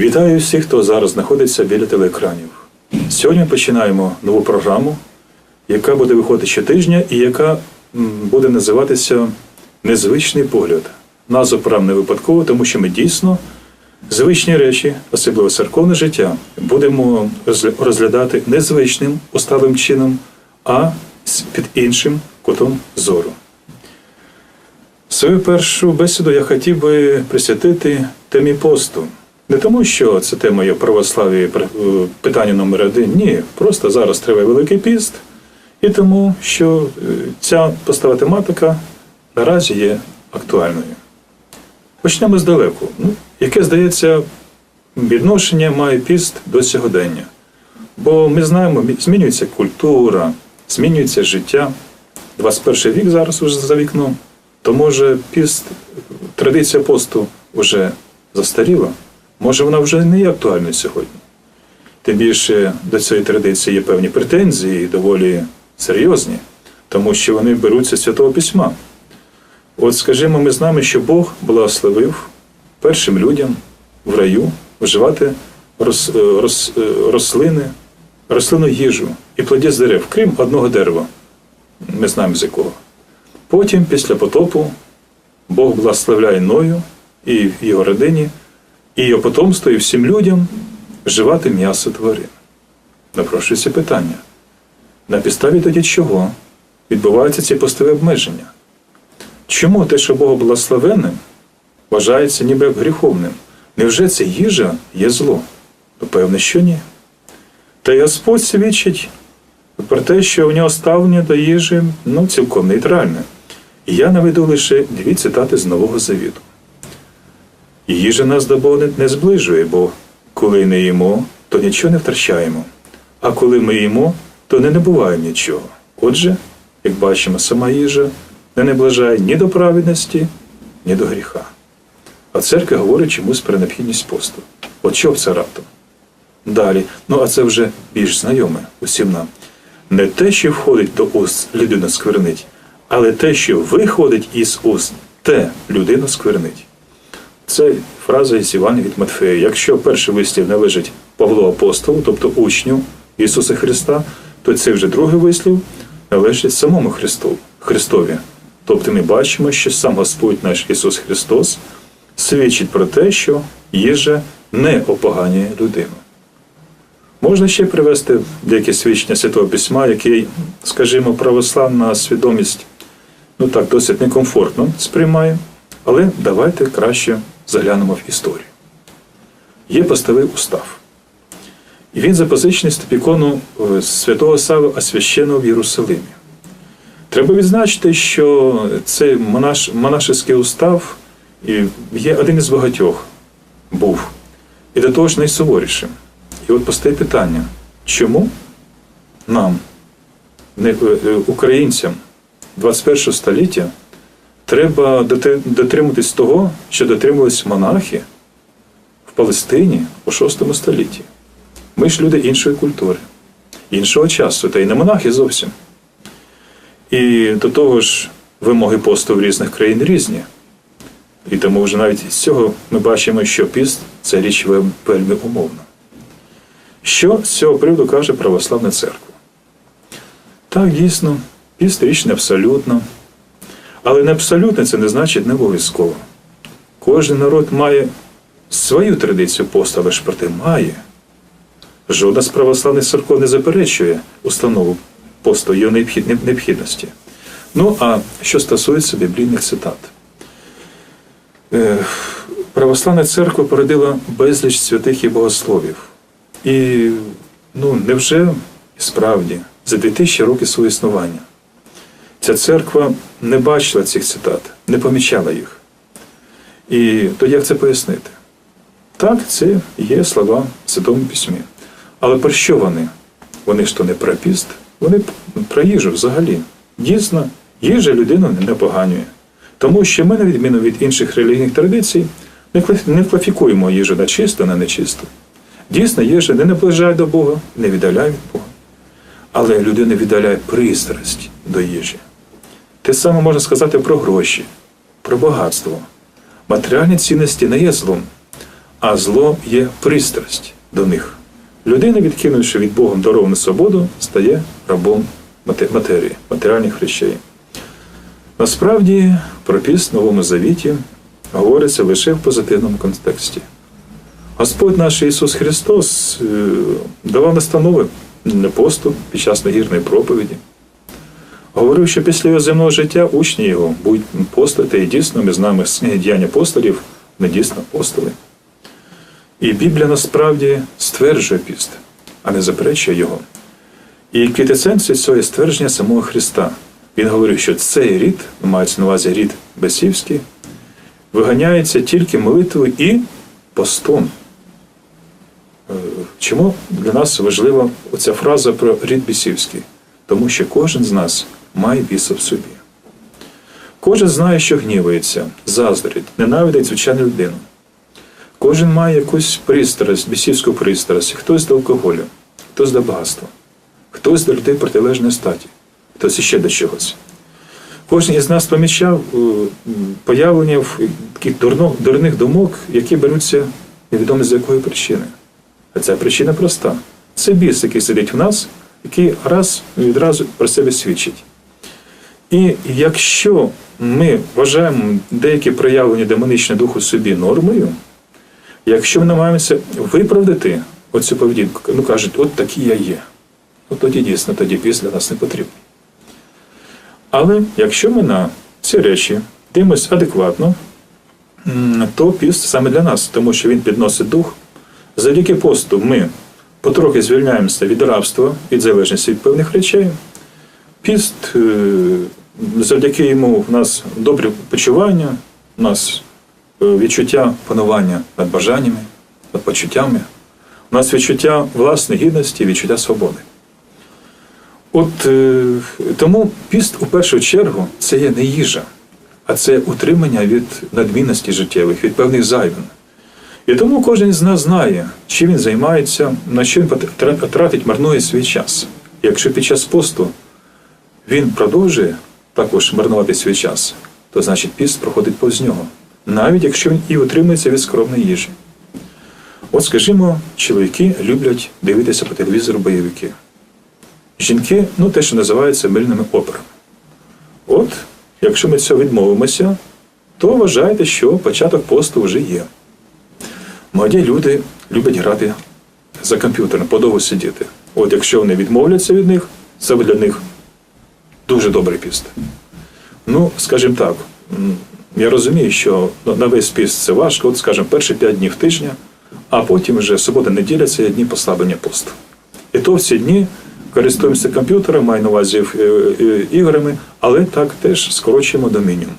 Вітаю всіх, хто зараз знаходиться біля телеекранів. Сьогодні починаємо нову програму, яка буде виходити щотижня і яка буде називатися Незвичний погляд. Назва програм не випадково, тому що ми дійсно звичні речі, особливо церковне життя, будемо розглядати незвичним усталим чином, а під іншим кутом зору. Свою першу бесіду я хотів би присвятити темі посту. Не тому, що це тема є православі е, питання номер один. Ні, просто зараз триває Великий піст, і тому, що е, ця постава тематика наразі є актуальною. Почнемо здалеку. Ну, яке, здається, відношення має піст до сьогодення. Бо ми знаємо, змінюється культура, змінюється життя. 21 вік зараз уже за вікном. То може піст, традиція посту вже застаріла, може вона вже не є актуальною сьогодні. Тим більше до цієї традиції є певні претензії, доволі серйозні, тому що вони беруться з Святого Письма. От, скажімо, ми знаємо, що Бог благословив першим людям в раю вживати рос, рос, рослини, рослину їжу і плоді з дерев, крім одного дерева. Ми знаємо з якого. Потім, після потопу, Бог благословляє Ною і його родині, і його потомство, і всім людям вживати м'ясо тварин. Напрошується питання. На підставі тоді чого відбуваються ці постові обмеження? Чому те, що Бог благословенним, вважається ніби як гріховним? Невже це їжа є зло? Ну, певне, що ні. Та й Господь свідчить про те, що у нього ставлення до їжі ну, цілком нейтральне. І я наведу лише дві цитати з Нового Завіту. Їжа нас до Бога не зближує, бо коли не їмо, то нічого не втрачаємо. А коли ми їмо, то не набуває нічого. Отже, як бачимо, сама їжа не наближає ні до праведності, ні до гріха. А церква говорить чомусь про необхідність посту. От б це раптом? Далі, ну а це вже більш знайоме усім нам. Не те, що входить до уст, людину сквернить, але те, що виходить із уст, те людину сквернить. Це фраза із Івана від Матфея. Якщо перший вислів належить Павлу апостолу, тобто учню Ісуса Христа, то цей вже другий вислів належить самому Христу, Христові. Тобто ми бачимо, що сам Господь наш Ісус Христос свідчить про те, що їжа не опоганює людину. Можна ще привести деякі свідчення Святого Письма, який, скажімо, православна свідомість ну так, досить некомфортно сприймає, але давайте краще заглянемо в історію. Є постовий устав. І він запозичений з топікону е, святого Сави освященого в Єрусалимі. Треба відзначити, що цей монаш, монашеський устав є один із багатьох був, і до того ж найсуворішим. І от постає питання, чому нам, е, е, українцям 21 століття, треба дотримуватись того, що дотримувались монахи в Палестині у VI столітті. Ми ж люди іншої культури, іншого часу, та й не монахи зовсім. І до того ж, вимоги посту в різних країн різні. І тому вже навіть з цього ми бачимо, що піст це річ вельми умовна. Що з цього приводу каже православна церква? Так, дійсно, піст річ не абсолютна. Але не абсолютно це не значить не обов'язково. Кожен народ має свою традицію посту, але ж проте має. Жодна з православних церков не заперечує установу посту його необхідності. Ну, а що стосується біблійних цитат. Е, Православна церква породила безліч святих і богословів. І ну, невже справді за 2000 років свого існування ця церква не бачила цих цитат, не помічала їх. І то як це пояснити? Так, це є слова в Святому Письмі. Але про що вони? Вони ж то не про піст, вони про їжу взагалі. Дійсно, їжа людину не поганює. Тому що ми, на відміну від інших релігійних традицій, не кла- кваліфікуємо їжу на чисто, на нечисто. Дійсно, їжа не наближає до Бога, не віддаляє від Бога. Але людина віддаляє пристрасть до їжі. Те саме можна сказати про гроші, про багатство. Матеріальні цінності не є злом, а зло є пристрасть до них. Людина, відкинувши від Богом даровану свободу, стає рабом матерії, матеріальних речей. Насправді, про піст в Новому Завіті говориться лише в позитивному контексті. Господь наш Ісус Христос е, давав настанови для посту під час нагірної проповіді. Говорив, що після його земного життя учні його будуть постати, і дійсно ми знаємо з книги діянь апостолів, ми дійсно апостоли. І Біблія насправді стверджує піст, а не заперечує його. І квітесенція цього є ствердження самого Христа. Він говорив, що цей рід, мається на увазі рід Бесівський, виганяється тільки молитвою і постом. Е, Чому для нас важлива оця фраза про рід бісівський? Тому що кожен з нас має біса в собі. Кожен знає, що гнівається, заздрить, ненавидить звичайну людину. Кожен має якусь пристрасть, бісівську пристрасть, хтось до алкоголю, хтось до багатства, хтось до людей протилежної статі, хтось іще до чогось. Кожен із нас помічав е, появлення таких дурних думок, які беруться невідомо з якої причини. А ця причина проста. Це біс, який сидить в нас, який раз відразу про себе свідчить. І якщо ми вважаємо деякі проявлення демонічного духу собі нормою, якщо ми намагаємося виправдати оцю поведінку, ну кажуть, от такий я є, ну тоді дійсно тоді піс для нас не потрібен. Але якщо ми на ці речі дивимося адекватно, то піст саме для нас, тому що він підносить дух. Завдяки посту ми потрохи звільняємося від рабства, від залежності від певних речей. Піст, е, завдяки йому в нас добре почування, у нас е, відчуття панування над бажаннями, над почуттями, у нас відчуття власної гідності, відчуття свободи. От е, тому піст у першу чергу це є не їжа, а це утримання від надмінності життєвих, від певних зайвин. І тому кожен з нас знає, чим він займається, на що він тратить марнує свій час. Якщо під час посту він продовжує також марнувати свій час, то значить піст проходить повз нього, навіть якщо він і утримується від скромної їжі. От, скажімо, чоловіки люблять дивитися по телевізору бойовики. Жінки, ну те, що називається мильними операми. От, якщо ми цього відмовимося, то вважайте, що початок посту вже є. Молоді люди люблять грати за комп'ютером, подовго сидіти. От якщо вони відмовляться від них, це для них дуже добрий піст. Ну, скажімо так, я розумію, що на весь піст це важко, от, скажімо, перші 5 днів тижня, а потім вже субота неділя це дні послаблення посту. І то в ці дні користуємося комп'ютером, маю на увазі е, е, іграми, але так теж скорочуємо до мінімуму.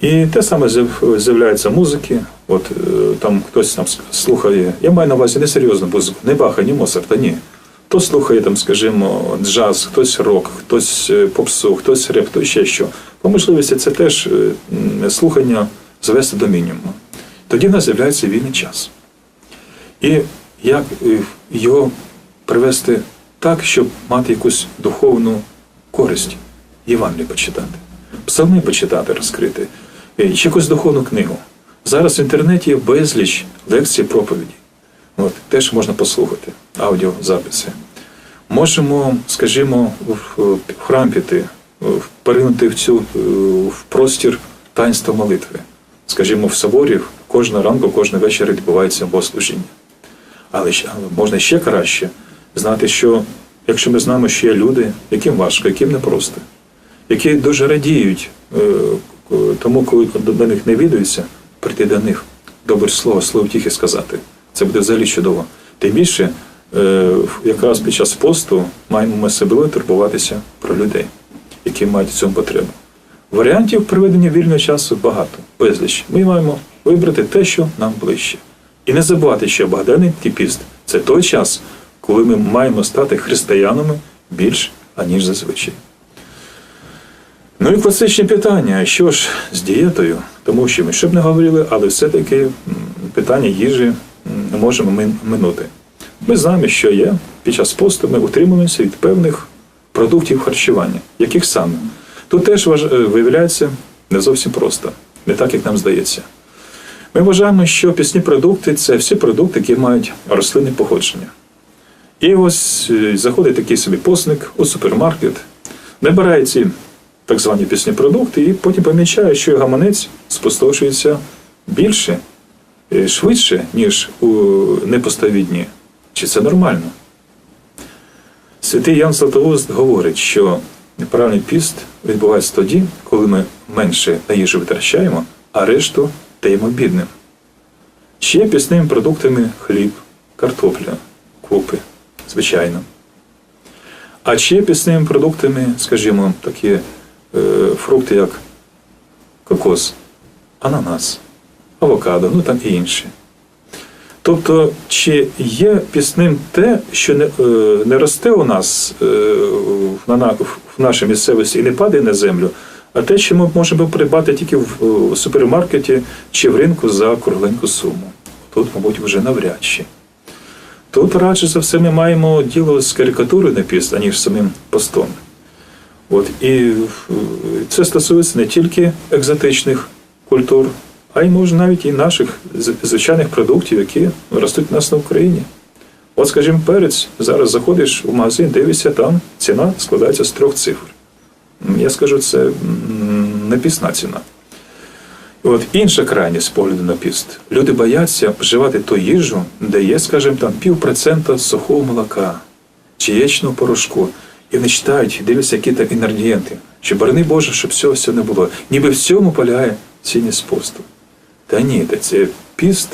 І те саме з'яв- з'являється музики. От е, там хтось там слухає. Я маю на увазі не серйозну музику, не Баха, ні Моцарта, ні. Хто слухає там, скажімо, джаз, хтось рок, хтось е, попсу, хтось реп, хтось ще що. По можливості це теж е, слухання звести до мінімуму. Тоді в нас з'являється вільний час. І як е, його привести так, щоб мати якусь духовну користь, Євангеліє почитати, псалми почитати, розкрити, е, чи якусь духовну книгу. Зараз в інтернеті є безліч лекцій проповіді. От, теж можна послухати аудіозаписи. Можемо, скажімо, в храм піти, поринути в цю е, в простір таїнства молитви. Скажімо, в соборі кожного ранку, кожного вечора відбувається богослужіння. Але можна ще краще знати, що якщо ми знаємо, що є люди, яким важко, яким непросто, які дуже радіють е, тому, коли до них не відуються, прийти до них, добре слово, слово втіхи сказати. Це буде взагалі чудово. Тим більше, е, якраз під час посту маємо ми себе турбуватися про людей, які мають цьому потребу. Варіантів проведення вільного часу багато, безліч. Ми маємо вибрати те, що нам ближче. І не забувати, що Богданий піст це той час, коли ми маємо стати християнами більш аніж зазвичай. Ну і класичне питання: що ж з дієтою? Тому що ми ще б не говорили, але все-таки питання їжі не можемо ми минути. Ми знаємо, що є під час посту ми утримуємося від певних продуктів харчування. Яких саме? Тут теж е, виявляється не зовсім просто, не так, як нам здається. Ми вважаємо, що пісні продукти це всі продукти, які мають рослинне походження. І ось е, заходить такий собі посник у супермаркет, набирає ці так звані пісні продукти, і потім помічає, що його гаманець спустошується більше, швидше, ніж у непостові дні. Чи це нормально? Святий Ян Златоуст говорить, що неправильний піст відбувається тоді, коли ми менше на їжу витрачаємо, а решту даємо бідним. Є пісними продуктами хліб, картопля, крупи, звичайно. А є пісними продуктами, скажімо, такі е, фрукти, як кокос, ананас, авокадо, ну там і інші. Тобто, чи є пісним те, що не, е, не росте у нас е, на, в нашій місцевості і не падає на землю, а те, що ми можемо придбати тільки в, в супермаркеті чи в ринку за кругленьку суму. Тут, мабуть, вже навряд чи. Тут радше за все ми маємо діло з карикатурою на піст, аніж самим постом. От, і е, це стосується не тільки екзотичних культур, а й може навіть і наших звичайних продуктів, які ростуть у нас на Україні. От, скажімо, перець, зараз заходиш в магазин, дивишся, там ціна складається з трьох цифр. Я скажу, це м, не пісна ціна. От інша крайність погляду на піст. Люди бояться вживати ту їжу, де є, скажімо, там півпроцента сухого молока чи яєчного порошку. І вони читають, дивляться, які там інгредієнти. Чи борони Боже, щоб цього всього не було. Ніби в цьому полягає цінність посту. Та ні, та це піст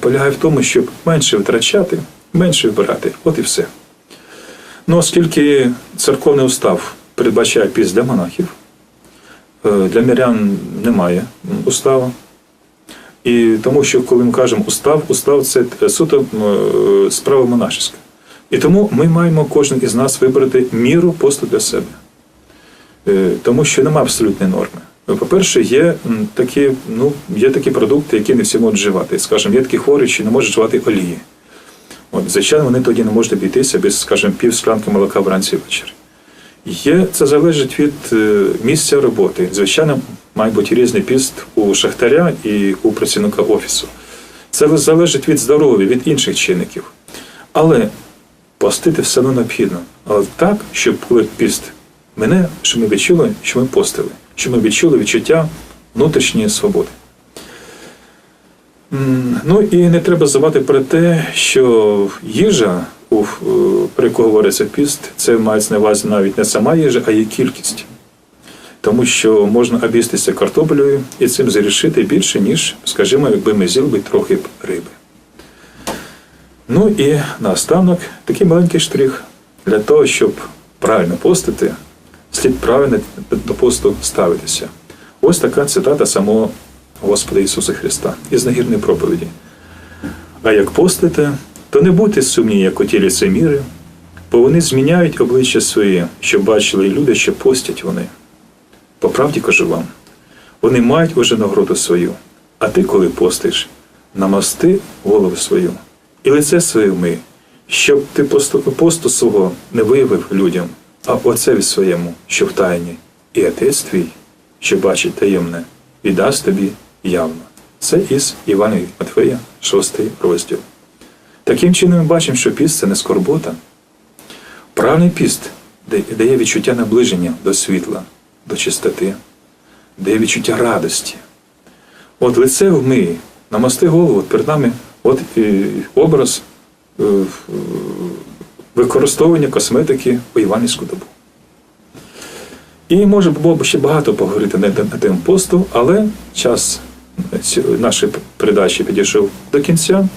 полягає в тому, щоб менше витрачати, менше вибирати. От і все. Ну, оскільки церковний устав передбачає піст для монахів, е, для мирян немає уставу. І тому що, коли ми кажемо устав, устав це суто е, справа монашеська. І тому ми маємо кожен із нас вибрати міру посту для себе. Е, Тому що немає абсолютної норми. По-перше, є такі, ну, є такі продукти, які не всі можуть вживати. Скажімо, є такі хворі, що не можуть вживати олії. От, звичайно, вони тоді не можуть обійтися без, скажімо, пів склянки молока вранці ввечері. Є, це залежить від е, місця роботи. Звичайно, має бути різний піст у шахтаря і у працівника офісу. Це залежить від здоров'я, від інших чинників. Але постити все одно необхідно. Але так, щоб коли піст мене, щоб ми відчули, що ми постили, щоб ми відчули відчуття внутрішньої свободи. Ну і не треба забувати про те, що їжа, у- про яку говориться піст, це мається на увазі навіть не сама їжа, а її кількість. Тому що можна обістися картоплею і цим зарішити більше, ніж, скажімо, якби ми з'їли трохи б риби. Ну і наостанок такий маленький штрих. Для того, щоб правильно постити, слід правильно до посту ставитися. Ось така цитата самого Господа Ісуса Христа із нагірної проповіді. А як постите, то не будьте сумні, як у ті лицеміри, бо вони зміняють обличчя свої, щоб бачили люди, що постять вони. По правді кажу вам, вони мають уже нагороду свою, а ти, коли постиш, намасти голову свою і лице своє вмий, щоб ти посту свого не виявив людям, а отцеві своєму, що в тайні, і отець твій, що бачить таємне, і дасть тобі явно. Це із Івана Матфея, 6 розділ. Таким чином ми бачимо, що піст це не скорбота. Правильний піст дає відчуття наближення до світла, до чистоти, дає відчуття радості. От лице вмий, намасти голову, перед нами от е, образ е, використовування косметики у Іванівську добу. І може було б ще багато поговорити на, тему посту, але час нашої передачі підійшов до кінця.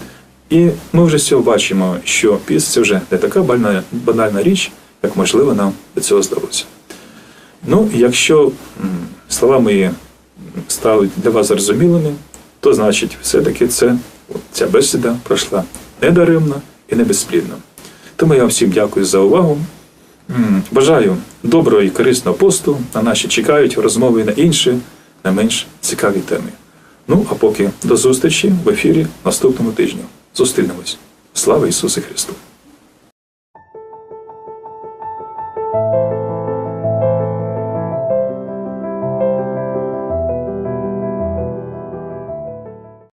І ми вже з цього бачимо, що піст це вже не така банальна, банальна річ, як можливо нам до цього здалося. Ну, якщо слова мої стали для вас зрозумілими, то значить, все-таки це, ця бесіда пройшла недаремно і не безплідно. Тому я всім дякую за увагу. Бажаю доброго і корисного посту. На наші чекають розмови на інші, не менш цікаві теми. Ну, а поки до зустрічі в ефірі наступному тижню. Зустрінемось. Слава Ісусу Христу!